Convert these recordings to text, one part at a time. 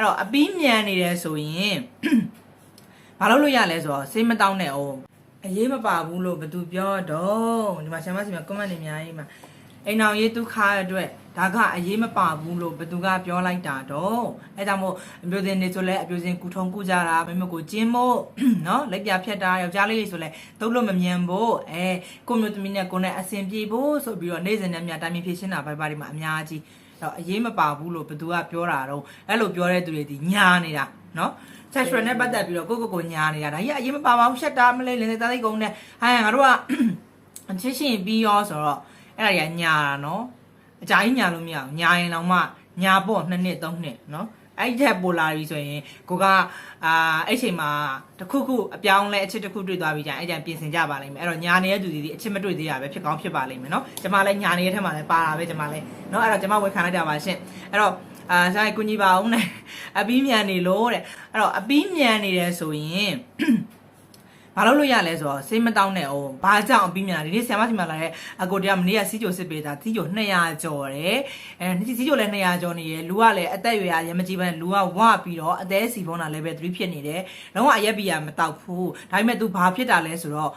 အဲ့တော့အပီးမြန်နေတယ်ဆိုရင်ဘာလို့လို့ရလဲဆိုတော့စေးမတောင်းနဲ့အောင်အရေးမပါဘူးလို့ဘသူပြောတော့ဒီမှာဆရာမစီမှာ comment တွေအများကြီးမှာအိမ်အောင်ရေးဒုက္ခအတွက်ဒါကအရေးမပါဘူးလို့ဘသူကပြောလိုက်တာတော့အဲကြောင့်မို့အပြိုစင်နေဆိုလဲအပြိုစင်ကူထုံကူကြတာမင်းမကိုကျင်းမို့နော်လက်ပြဖြတ်တာယောက်ျားလေးတွေဆိုလဲသုံးလို့မမြန်ဖို့အဲကိုမျိုးသမီးနဲ့ကိုနဲ့အဆင်ပြေဖို့ဆိုပြီးတော့နေ့စဉ်နဲ့မြတိုင်ပင်ဖြည့်ရှင်းတာဘိုင်ဘာတွေမှာအများကြီး တော့အရေးမပါဘူးလို့ဘသူကပြောတာတော့အဲ့လိုပြောတဲ့သူတွေဒီညာနေတာနော် sexual နဲ့ပတ်သက်ပြီးတော့ကိုကိုကိုညာနေတာဒါကြီးအရင်မပါပါဘူးရှက်တာမလေးလင်းသားသိကုန်းနဲ့ဟိုင်းငါတို့ကချစ်ရှင်ပြီးရောဆိုတော့အဲ့ဒါကြီးညာတာနော်အကြိုင်းညာလို့မရအောင်ညာရင်တော့မှညာပေါ့နှစ်နှစ်သုံးနှစ်နော် အဲ့ထက်ပိုလာပြီဆိုရင်ကိုကအာအဲ့ချိန်မှာတခုခုအပြောင်းလဲအချစ်တစ်ခုတွေ့သွားပြီကြာအဲ့ကြပြင်ဆင်ကြပါလိမ့်မယ်အဲ့တော့ညာနေတဲ့သူတွေဒီအချစ်မတွေ့သေးရပဲဖြစ်ကောင်းဖြစ်ပါလိမ့်မယ်နော်ကျွန်မလည်းညာနေတဲ့ထက်မှလည်းပါတာပဲကျွန်မလည်းနော်အဲ့တော့ကျွန်မဝန်ခံလိုက်တာပါရှင်အဲ့တော့အာဆိုင်ကုညီပါအောင်နဲ့အပီးမြန်နေလို့တဲ့အဲ့တော့အပီးမြန်နေတယ်ဆိုရင် ဘာလို့လို့ရလဲဆိုတော့စေးမတောင်းနဲ့အောင်ဘာကြောင့်အပြီးမြန်တာဒီနေ့ဆရာမစီမလာတဲ့အကိုတရားမနေ့ကစီးကြိုစစ်ပေးတာစီးကြို200ကျော်တယ်အဲစီးကြိုလည်း200ကျော်နေရယ်လူကလည်းအသက်အရွယ်ရမကြီးပဲလူကဝပြီးတော့အသေးစီဖုန်းတာ level 3ဖြစ်နေတယ်လုံးဝအရက်ဘီယာမတောက်ဘူးဒါပေမဲ့ तू ဘာဖြစ်တာလဲဆိုတော့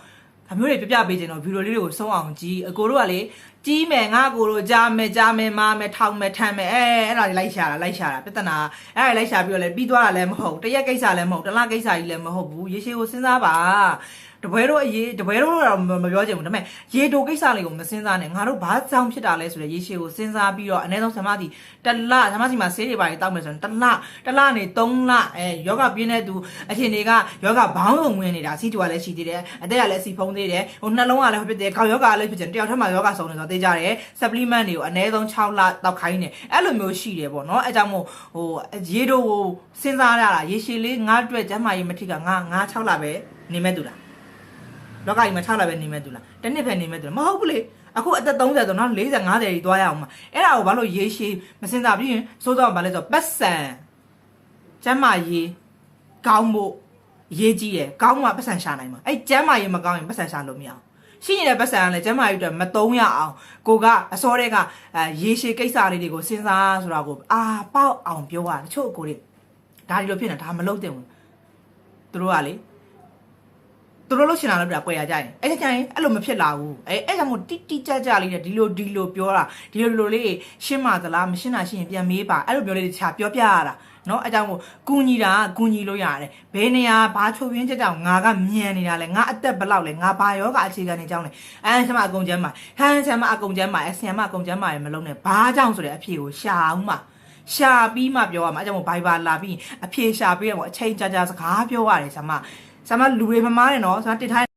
ဒါမျိုးတွေပြပြပေးခြင်းတော့ဗီဒီယိုလေးတွေကိုဆုံးအောင်ကြည့်အကိုတို့ကလေကြီးမယ်ငါကိုတို့ကြားမယ်ကြားမယ်မာမယ်ထောင်မယ်ထမ်းမယ်အဲအဲ့ဒါတွေလိုက်ရှာတာလိုက်ရှာတာပြဿနာအဲ့ဒါတွေလိုက်ရှာပြီးတော့လည်းပြီးသွားတာလည်းမဟုတ်တရက်ကိစ္စလည်းမဟုတ်တလားကိစ္စကြီးလည်းမဟုတ်ဘူးရေရှည်ကိုစဉ်းစားပါတပွဲတို့အရေးတပွဲတို့တော့မပြောချင်ဘူးဒါပေမဲ့ရေတိုကိစ္စလေးကိုမစဉ်းစားနဲ့ငါတို့ဘာကြောင့်ဖြစ်တာလဲဆိုတော့ရေရှည်ကိုစဉ်းစားပြီးတော့အနည်းဆုံးဆမစီတလဆမစီမှာဆေးတွေပါတောက်မယ်ဆိုရင်တလတလနေ3လအဲယောဂပြင်းတဲ့သူအချိန်တွေကယောဂဘောင်းလုံးဝင်နေတာစီတူကလည်းရှိသေးတယ်အသက်ကလည်းစီဖုံးသေးတယ်ဟိုနှလုံးကလည်းဖြစ်တယ်ခေါင်းယောဂကလည်းဖြစ်တယ်တယောက်ထက်မှယောဂဆုံးနေဆိုတော့သိကြတယ် supplement တွေကိုအနည်းဆုံး6လတောက်ခိုင်းတယ်အဲ့လိုမျိုးရှိတယ်ပေါ့နော်အဲကြောင့်မို့ဟိုရေတိုကိုစဉ်းစားရတာရေရှည်လေးငါ့အတွက်ကျမ်းမာရေးမထိကငါငါ6လပဲနေမဲ့သူလားလောကကြီးမှာ6လပဲနေမဲ့သူလားတစ်နှစ်ပဲနေမဲ့သူလားမဟုတ်ဘူးလေအခုအသက်30ဆိုတော့40 50ကြီးသွားရအောင်မအဲ့ဒါကိုဘာလို့ရေးရှည်မစင်စားပြီးရင်စိုးစောဘာလဲဆိုတော့ပတ်စံကျမ်းမာရေးကောင်းဖို့ ရေးကြီးတယ်ကောင်းမှပတ်စံရှာနိုင်မှာအဲ့ကျမ်းမာရေးမကောင်းရင်ပတ်စံရှာလို့မရအောင်ရှိနေတဲ့ပတ်စံကလည်းကျမ်းမာရေးအတွက်မတုံးရအောင်ကိုကအစောတဲ့ကအဲရေရှည်ကိစ္စလေးတွေကိုစဉ်းစားဆိုတာကိုအာပေါက်အောင်ပြောတာတချို့အကိုတွေဒါဒီလိုဖြစ်နေတာဒါမလုပ်သင့်ဘူးသူတို့ကလေ သူတို့လို့ရှင်လာလို့ပြပွဲရကြရင်အဲ့ဒါကြရင်အဲ့လိုမဖြစ်လာဘူးအဲ့အဲ့ကြောင့်မို့တိတိကျကျလေးနဲ့ဒီလိုဒီလိုပြောတာဒီလိုလိုလေးရှင်းမသလားမရှင်းတာရှင်းရင်ပြန်မေးပါအဲ့လိုပြောလေးတခြားပြောပြရတာနော်အဲ့ကြောင့်မို့ကူညီတာကူညီလို့ရတယ်ဘယ်နေရာဘာချုပ်ရင်းချက်ကြောင့်ငါကမြန်နေတာလဲငါအသက်ဘယ်လောက်လဲငါဘာယောဂအခြေခံနေကြောင်းလဲအဲဆရာမအကုန်ကျမ်းပါဟမ်ဆရာမအကုန်ကျမ်းပါအဲဆရာမအကုန်ကျမ်းပါရမလုံးနဲ့ဘာကြောင့်ဆိုတဲ့အဖြေကိုရှာအောင်ပါရှာပြီးမှပြောရမှာအဲကြောင့်မို့ဘိုင်ဘာလာပြီးအဖြေရှာပြီးတော့အချိန်ကြာကြာစကားပြောရတယ်ဆရာမ ဆရာမလူတွေမမားတယ်နော်ဆရာမတစ်ထိုင်း